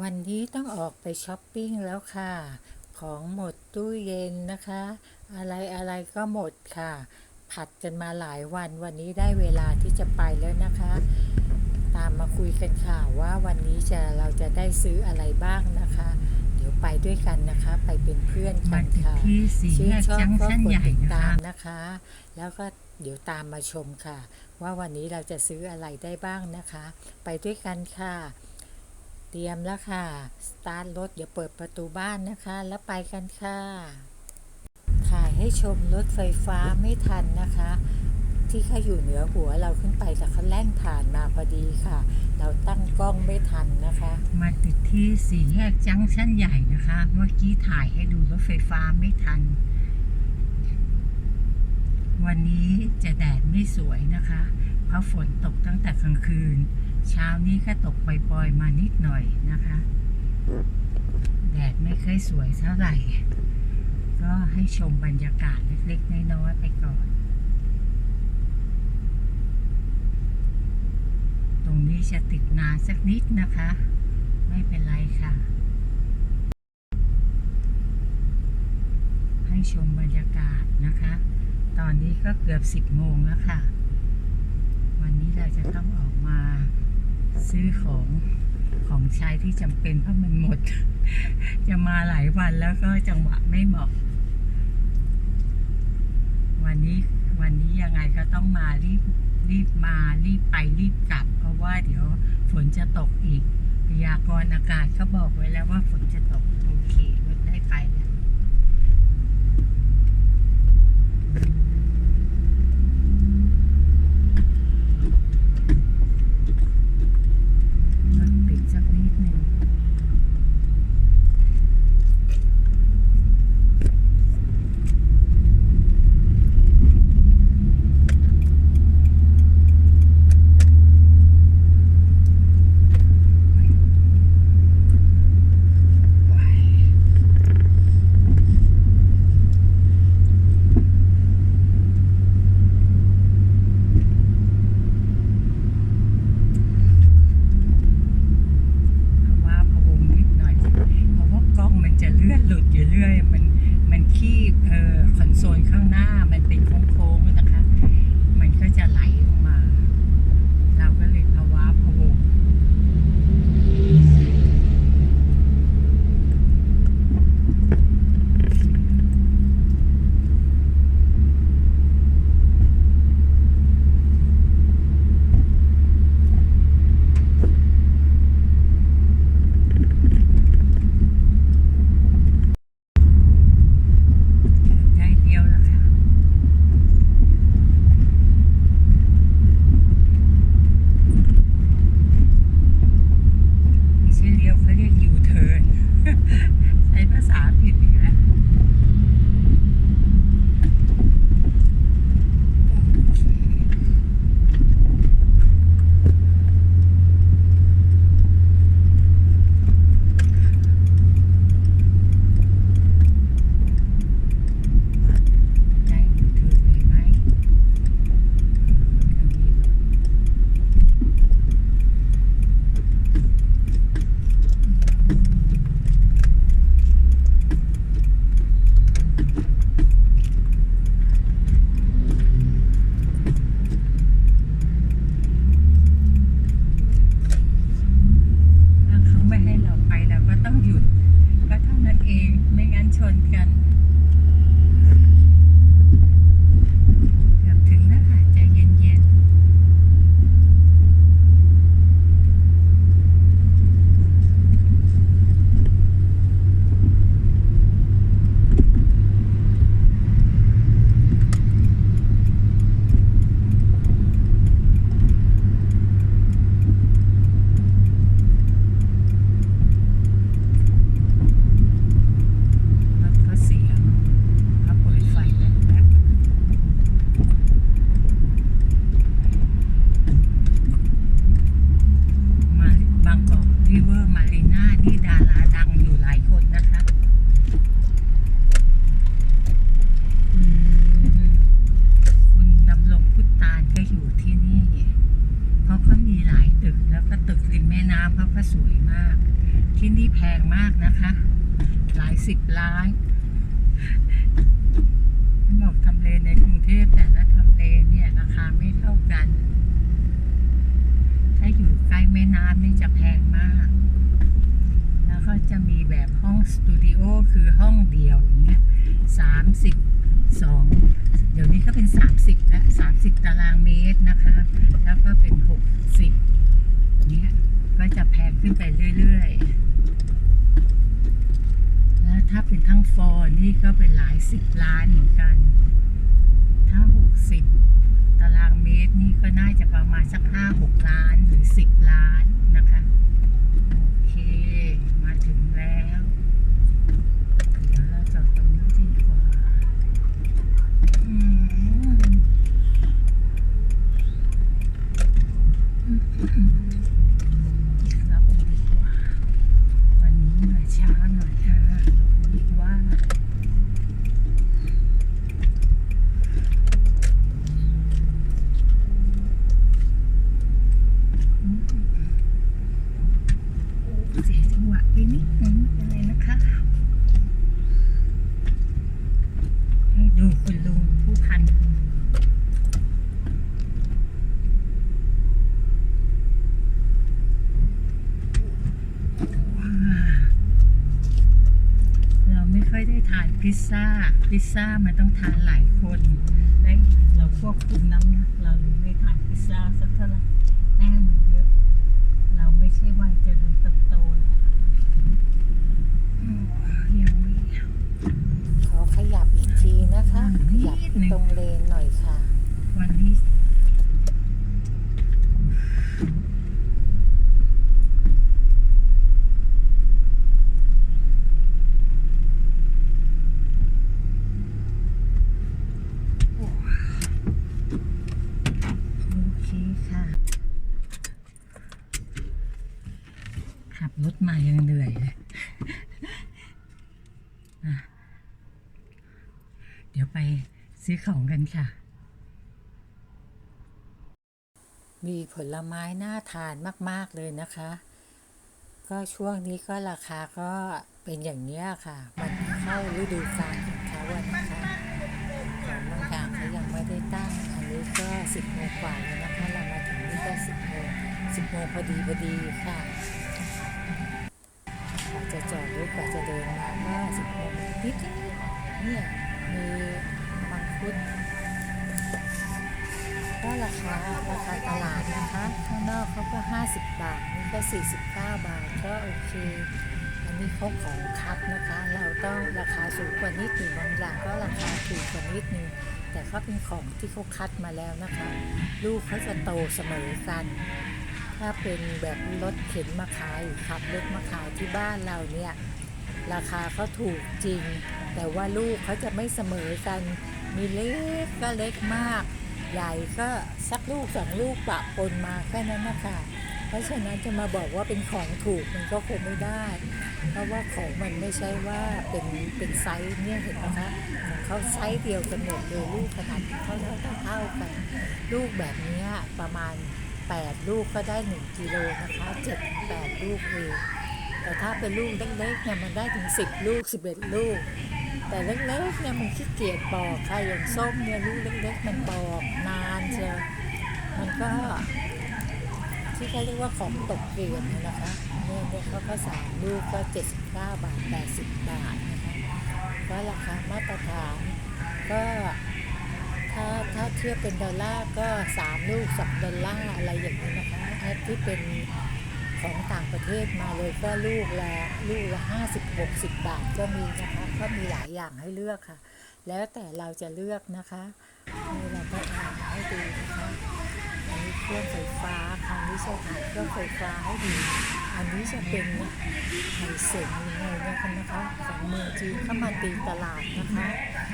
วันนี้ต้องออกไปช้อปปิ้งแล้วค่ะ ของหมดตู้เย็นนะคะ อะไรอะไรก็หมดค่ะ ผัดกันมาหลายวันวันนี้ได้เวลาที่จะไปแล้วนะคะ ตามมาคุยกันค่ะว่าวันนี้จะเราจะได้ซื้ออะไรบ้างนะคะ เดี๋ยวไปด้วยกันนะคะ ไปเป็นเพื่อนกันค่ะที่สี่ชื่แยนกชองก็กดติดตามนะคะ แล้วก็เดี๋ยวตามมาชมค่ะ ว่าวันนี้เราจะซื้ออะไรได้บ้างนะคะ ไปด้วยกันค่ะ เตรียมแล้วค่ะ สตาร์ทรถเดี๋ยวเปิดประตูบ้านนะคะ แล้วไปกันค่ะ ถ่ายให้ชมรถไฟฟ้าไม่ทันนะคะ ที่เขาอยู่เหนือหัวเราขึ้นไปแต่เขาแล่นผ่านมาพอดีค่ะ เราตั้งกล้องไม่ทันนะคะ มาติดที่สี่แยกจังชั่นใหญ่นะคะ เมื่อกี้ถ่ายให้ดูรถไฟฟ้าไม่ทัน วันนี้จะแดดไม่สวยนะคะ เพราะฝนตกตั้งแต่กลางคืน เช้านี้ก็ตกปล่อยๆมานิดหน่อยนะคะ แดดไม่เคยสวยเท่าไหร่ ก็ให้ชมบรรยากาศเล็กๆน้อยๆไปก่อน ตรงนี้จะติดนานสักนิดนะคะ ไม่เป็นไรค่ะ ให้ชมบรรยากาศนะคะ ตอนนี้ก็เกือบ10โมงแล้วค่ะ วันนี้เราจะต้องออกมา ซื้อของของใช้ที่จำเป็นเพราะมันหมด จะมาหลายวันแล้วก็จังหวะไม่เหมาะ วันนี้วันนี้ยังไงก็ต้องมารีบรีบมารีบไปรีบกลับ เพราะว่าเดี๋ยวฝนจะตกอีกพยากรณ์อากาศเขาบอกไว้แล้วว่าฝนจะตกโอเครถได้ไป ชนกัน เกือบถึงแล้วค่ะใจเย็นๆรถก็เสียเขาเปิดไฟแล้วแป๊บมาบางกอกริเวอร์มารีน่านี่ดาราดังอยู่หลายคนนะคะ คุณคุณดำรงพุทธานก็อยู่ที่นี่ เพราะเขามีหลายตึกแล้วก็ตึกริมแม่น้ำเขาก็สวยมาก ที่นี่แพงมากนะคะ หลาย สิบล้านบอกทำเลในกรุงเทพแต่ละทำเลเนี่ยราคาไม่เท่ากัน ถ้าอยู่ใกล้แม่น้ำนี่จะแพงมาก แล้วก็จะมีแบบห้องสตูดิโอคือห้องเดียวอย่างเงี้ยสามสิบสองเดี๋ยวนี้ก็เป็นสามสิบและสามสิบตารางเมตรนะคะ แล้วก็เป็นหกสิบเนี้ยก็จะแพงขึ้นไปเรื่อย ๆ ถ้าเป็นทั้งฟอร์นี่ก็เป็นหลายสิบล้านเหมือนกัน ถ้าหกสิบตารางเมตรนี่ก็น่าจะประมาณสักห้าหกล้านหรือสิบล้านนะคะ โอเค มาถึงแล้วเดี๋ยวเราจอดตรงนี้ดีกว่าอืมรับดีกว่า วันนี้มาช้าหน่อยค่ะคิดว่า เสียจังหวะไปนิดนึงไม่เป็นไรนะคะ ให้ดูคุณลุงผู้พันคุณว้าวเราไม่ ค่อยได้ทานพิซซ่า พิซซ่ามันต้องทานหลายคน และเราควบคุมน้ำหนักเราเลยไม่ทานพิซซ่าสักเท่าไหร่แป้งมันเยอะ เราไม่ใช่วัยเจริญเติบโตแล้วอืมยังไม่ขอขยับอีกทีนะคะอืมขยับนิดหนึ่งตรงเลนหน่อยค่ะ วันนี้โอเคค่ะ ขับรถมายังเหนื่อยเลยอะเดี๋ยวไป ซื้อของกันค่ะ มีผลไม้น่าทานมาก ๆ เลยนะคะ ก็ช่วงนี้ก็ราคาก็เป็นอย่างนี้ยค่ะ มันเข้าฤดูกาลของเขาอะนะคะของบางอย่างเขายังไม่ได้ตั้ง อันนี้ก็สิบโมงกว่าแล้วนะคะ เรามาถึงนี่ก็สิบโมงสิบโมงพอดีพอดีค่ะกว่าจะจอดรถกว่าจะเดินมาก็สิบโมงนิดๆเนี่ยมี มังคุดก็ราคาราคาตลาดนะคะ ข้างนอกเขาก็ 50 บาท นี่ก็ 49 บาท ก็โอเค อันนี้เขาของคัดนะคะ เราต้องราคาสูงกว่านิดหนึ่งบางอย่างก็ราคาถูกกว่านิดหนึงแต่เขาเป็นของที่เขาคัดมาแล้วนะคะ ลูกเขาจะโตเสมอกัน ถ้าเป็นแบบรถเข็นมาขายขับรถมาขายที่บ้านเราเนี่ย ราคาเขาถูกจริง แต่ว่าลูกเขาจะไม่เสมอกัน มีเล็กก็เล็กมาก ใหญ่ก็สักลูกสองลูกปะปนมาแค่นั้นนะคะเพราะฉะนั้นจะมาบอกว่าเป็นของถูกมันก็คงไม่ได้ เพราะว่าของมันไม่ใช่ว่าเป็นเป็นไซส์เนี่ยเห็นไหมคะเขาไซส์เดียวกันหมดเลยลูกขนาดเท่าเท่าเท่ากัน ลูกแบบนี้ประมาณ 8 ลูกก็ได้ 1กิโลนะคะ7 8 ลูกเองแต่ถ้าเป็นลูกเล็กๆเนี่ยมันได้ถึง 10 ลูก 11 ลูก แต่เล็กๆเนี่ยมันขี้เกียจปอกค่ะอย่างส้มเนี่ยลูกเล็กๆมันปอกนานเชียวมันก็ ที่เขาเรียกว่าของตกเกลื่อนนะคะเนี่ยเนี่ยเขาก็สามลูกก็79บาท80 บาทนะคะก็ราคามาตรฐานก็ถ้าถ้าเทียบเป็นดอลลาร์ก็3ลูก2ดอลลาร์อะไรอย่างนี้นะคะไอ้ที่เป็นของต่างประเทศมาเลยก็ลูกละลูกละ50 60บาทก็มีนะคะ ก็มีหลายอย่างให้เลือกค่ะ แล้วแต่เราจะเลือกนะคะนี่เราก็อ่านให้ดูนะคะอันนี้เครื่องไฟฟ้าคราวนี้จะถ่ายเครื่องไฟฟ้าให้ดูอันนี้จะเป็นไห่เสงยังไงนะคะนะคะของเมืองจีนเข้ามาตีตลาดนะคะ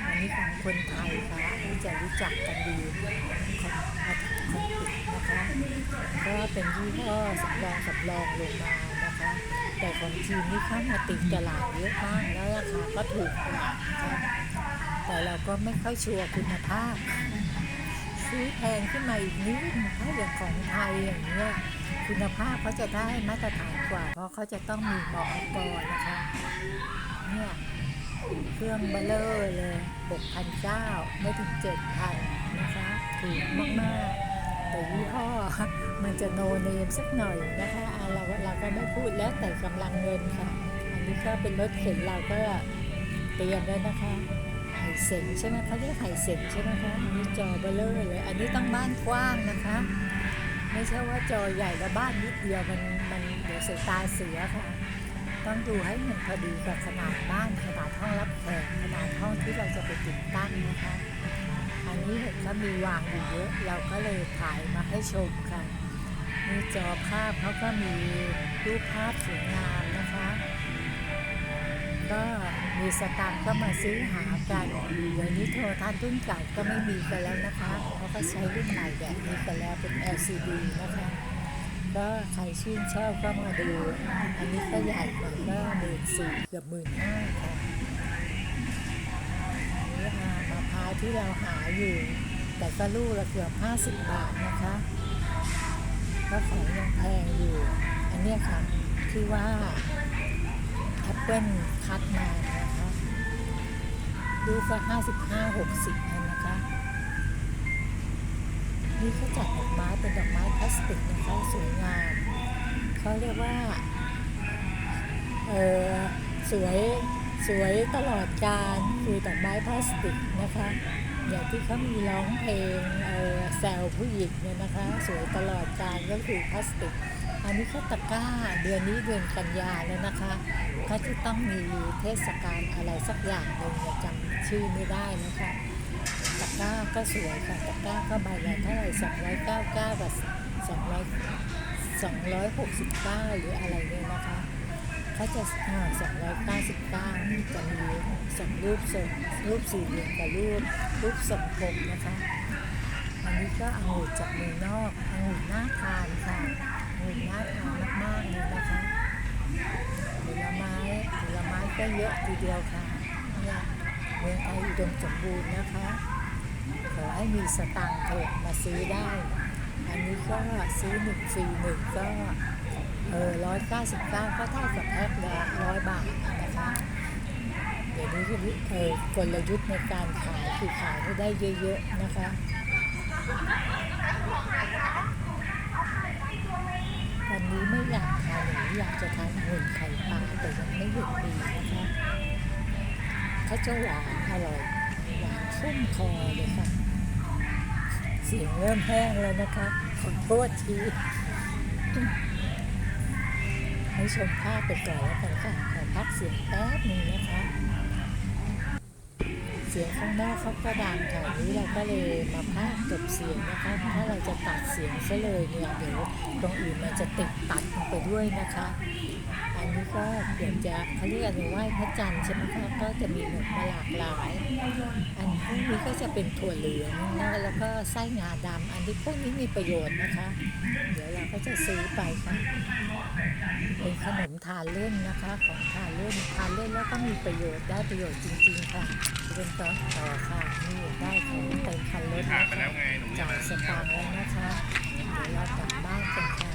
อันนี้ของคนไทยค่ะอันนี้จะรู้จักกันดีของอาทิตย์ของติดนะคะก็เป็นยี่ห้อสำรองสำรองลงมานะคะ แต่ของจีนนี่เข้ามาตีตลาดเยอะมากแล้วราคาก็ถูกกว่าแต่เราก็ไม่ค่อยชัวร์คุณภาพ ซื้อแพงขึ้นมาอีกนิดนะคะอย่างของไทยอย่างเงี้ยคุณภาพเขาจะได้มาตรฐานกว่า เพราะเขาจะต้องมีมอกกนะคะเนี่ยเครื่องเบลเลอร์เลย6,900ไม่ถึง 7,000 นะคะ ถูกมาก ๆ แต่ยี่ห้อมันจะโนเนมสักหน่อยนะคะเราเราก็ไม่พูดแล้วแต่กำลังเงินค่ะ อันนี้ก็เป็นรถเข็นเราก็เตรียมแล้วนะคะไห่เสงใช่ไหมเขาเรียกไห่เสงใช่ไหมคะมีจอเบลเลอร์เลย อันนี้ต้องบ้านกว้างนะคะ ไม่ใช่ว่าจอใหญ่แล้วบ้านนิดเดียวมันมันเดี๋ยวสายตาเสียค่ะ ต้องดูให้มันพอดีกับขนาดบ้านขนาดห้องรับแขกขนาดห้องที่เราจะไปติดตั้งนะคะ นนี้เห็มีวางอยู่เยอะเราก็เลยถ่ายมาให้ชมค่ะมีจอภาพเขาก็มีรูปภาพสวยงามนะคะ ก็มีสตางค์ก็มาซื้อหากันเดี๋ยวนี้โทรทัศน์รุ่นเก่าก็ไม่มีกันแล้วนะคะเขาก็ใช้รุ่นใหม่แบบนี้กันแล้วเป็น LCD นะคะก็ใครชื่นชอบก็มาดู อันนี้ก็ใหญ่หน่อยก็หมื่นสี่เกือบหมื่นห้าค่ะอันนี่ค่ะมะพร้าวที่เราหาอยู่ แต่ก็ลูกละเกือบห้าสิบบาทนะคะก็ของยังแพงอยู่ อันนี้ค่ะที่ว่าแอปเปิลคัดมานะคะลูกก็ห้าสิบห้าหกสิบนะคะ นี่เขาจัดดอกไม้เป็นดอกไม้พลาสติกนะคะสวยงามเขาเรียกว่า เออสวยสวยตลอดการคือดอกไม้พลาสติกนะคะ อย่างที่เขามีร้องเพลงแซวผู้หญิงเนี่ยนะคะ สวยตลอดการก็คือพลาสติก อันนี้เขาตะก้าเดือนนี้เดือนกันยาแล้วนะคะเขาจะต้องมีเทศกาลอะไรสักอย่างหนึ่งจำชื่อไม่ได้นะคะตะก้าก็สวยค่ะตะก้าก็ใบละเท่าไหร่สองร้อยเก้าเก้ากับสองร้อยสองร้อยหกสิบเก้าหรืออะไรเนี่ยนะคะ เขาจะสองร้อยเก้าสิบเก้าจะมีสองรูปทรงรูปสี่เหลี่ยมกับรูปรูปทรงกลมนะคะ อันนี้ก็องุ่นจากเมืองนอกองุ่นน่าทานค่ะองุ่นน่าทานมากๆเลยนะคะผลไม้ผลไม้ก็เยอะทีเดียวค่ะเนี่ยเมืองไทยอุดมสมบูรณ์นะคะขอให้มีสตางค์เถอะมาซื้อได้ อันนี้ก็ซื้อหนึ่งฟรีหนึ่งก็ เออร้อยเก้าสิบเก้าก็เท่ากับแพ็คละร้อยบาทนะคะเดี๋ยวนี้คือเออกลยุทธ์ในการขายคือขายให้ได้เยอะๆนะคะวันนี้ไม่อยากทานหรืออยากจะทานหุ่นไข่ปลาแต่ยังไม่เห็นมีนะคะเขาจะหวานอร่อยหวานชุ่มคอเลยค่ะเสียงเริ่มแห้งแล้วนะคะขอโทษที ให้ชมภาพไปก่อนแล้วกันค่ะขอพักเสียงแป๊บหนึ่งนะคะ เสียงข้างนอกเขาก็ดังค่ะนี้เราก็เลยมาพากย์จบเสียงนะคะ ถ้าเราจะตัดเสียงซะเลยเนี่ยเดี๋ยวตรงอื่นมันจะติดตัดลงไปด้วยนะคะ อันนี้ก็เดี๋ยวจะเขาเรียกอะไรไหว้พระจันทร์ใช่ไหมคะก็จะมีหมกมาหลากหลาย อันพวกนี้ก็จะเป็นถั่วเหลืองนะแล้วก็ไส้งาดำอันนี้พวกนี้มีประโยชน์นะคะ เดี๋ยวเราก็จะซื้อไปค่ะ เป็นขนมทานเล่นนะคะของทานเล่นทานเล่นแล้วก็มีประโยชน์ได้ประโยชน์จริงๆค่ะเป็นต่อต่อค่ะนี่ได้ของเต็มคันรถผ่นะนไปแล้คะวจ่ายสตางค์แล้วนะคะเดี๋ยวเรากลับบ้านกันค่ะ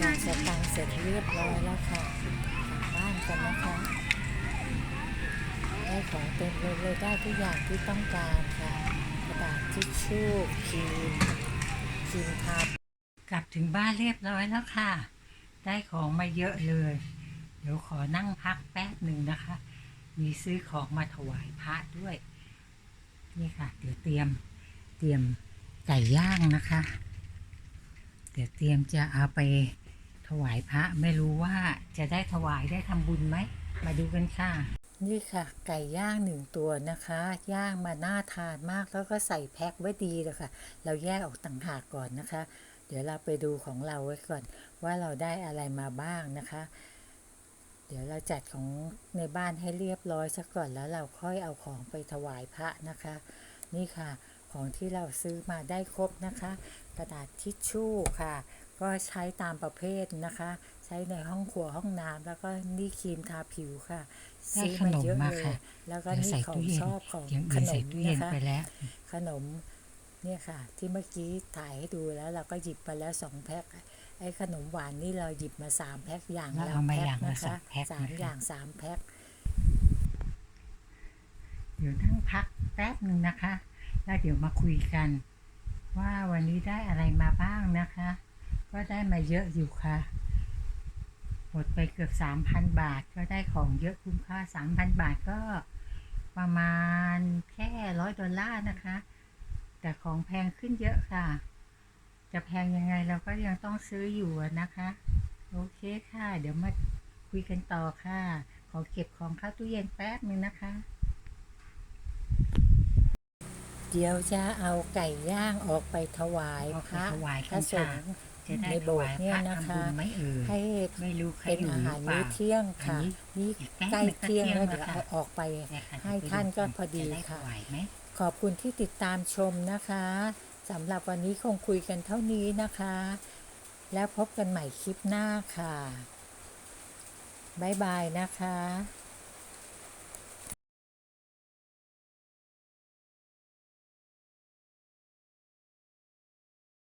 จ่ายสตางค์เสร็จเรียบร้อยแล้วค่ะกลับบ้านกันนะคะได้ของเต็มเลยเลยได้ทุกอย่างที่ต้องการค่ะกระดาษทิชชู่ครีมครีมทา กลับถึงบ้านเรียบร้อยแล้วค่ะ ได้ของมาเยอะเลย เดี๋ยวขอนั่งพักแป๊บหนึ่งนะคะ มีซื้อของมาถวายพระด้วย นี่ค่ะ เดี๋ยวเตรียมเตรียมไก่ย่างนะคะ เดี๋ยวเตรียมจะเอาไปถวายพระไม่รู้ว่าจะได้ถวายได้ทำบุญไหม มาดูกันค่ะ นี่ค่ะ ไก่ย่างหนึ่งตัวนะคะ ย่างมาน่าทานมากแล้วก็ใส่แพ็คไว้ดีเลยค่ะ เราแยกออกต่างหากก่อนนะคะ เดี๋ยวเราไปดูของเราไว้ก่อนว่าเราได้อะไรมาบ้างนะคะ เดี๋ยวเราจัดของในบ้านให้เรียบร้อยซะก่อนแล้วเราค่อยเอาของไปถวายพระนะคะ นี่ค่ะ ของที่เราซื้อมาได้ครบนะคะ กระดาษทิชชู่ค่ะ ก็ใช้ตามประเภทนะคะ ใช้ในห้องครัวห้องน้ำแล้วก็นี่ครีมทาผิวค่ะได้ซื้อขนมเยอะมาเลยค่ะแล้วก็เดี๋ยวนี่ใส่ขอตู้งเย็นชอบของอย่างขอื่นนใส่มตู้เย็นนะคะไปแล้วขนม เนี่ยค่ะ ที่เมื่อกี้ถ่ายให้ดูแล้วเราก็หยิบไปแล้วสองแพ็คไอ้ขนมหวานนี่เราหยิบมาสามแพ็คอย่างแล้วละเอามาแพ็อคย่างละนะสอคะงแพ็คสามนะคะอย่างสามแพ็คเดี๋ยวนั่งพักแป๊บหนึ่งนะคะ แล้วเดี๋ยวมาคุยกัน ว่าวันนี้ได้อะไรมาบ้างนะคะ ก็ได้มาเยอะอยู่ค่ะ หมดไปเกือบสามพันบาทก็ได้ของเยอะคุ้มค่าสามพันบาทก็ประมาณแค่ร้อยดอลลาร์นะคะ แต่ของแพงขึ้นเยอะค่ะ จะแพงยังไงเราก็ยังต้องซื้ออยู่อะนะคะ โอเคค่ะ เดี๋ยวมาคุยกันต่อค่ะ ขอเก็บของเข้าตู้เย็นแป๊บหนึ่งนะคะ เดี๋ยวจะเอาไก่ย่างออกไปถวายเอาพไประถวายพกัระนสค่ะงฆ์จะได้ในโบสถ์เนี่ยถวานะพรคะทำบุญไหม่เอ่ยให้ไม่รู้เคยเป็นอาหารมื้อเที่ยงค่ะนี่อีกแป๊บใกล้หนึ่งก็เที่ยงแล้วเที่เดี๋ยยวงแล้วเอาค่ะออกไปเนี่ยค่ะให้เดี๋ยวไปท่านก็พอดีจะไถค่ะวายไหม ขอบคุณที่ติดตามชมนะคะสำหรับวันนี้คงคุยกันเท่านี้นะคะ แล้วพบกันใหม่คลิปหน้าค่ะ บ๊ายบายนะคะ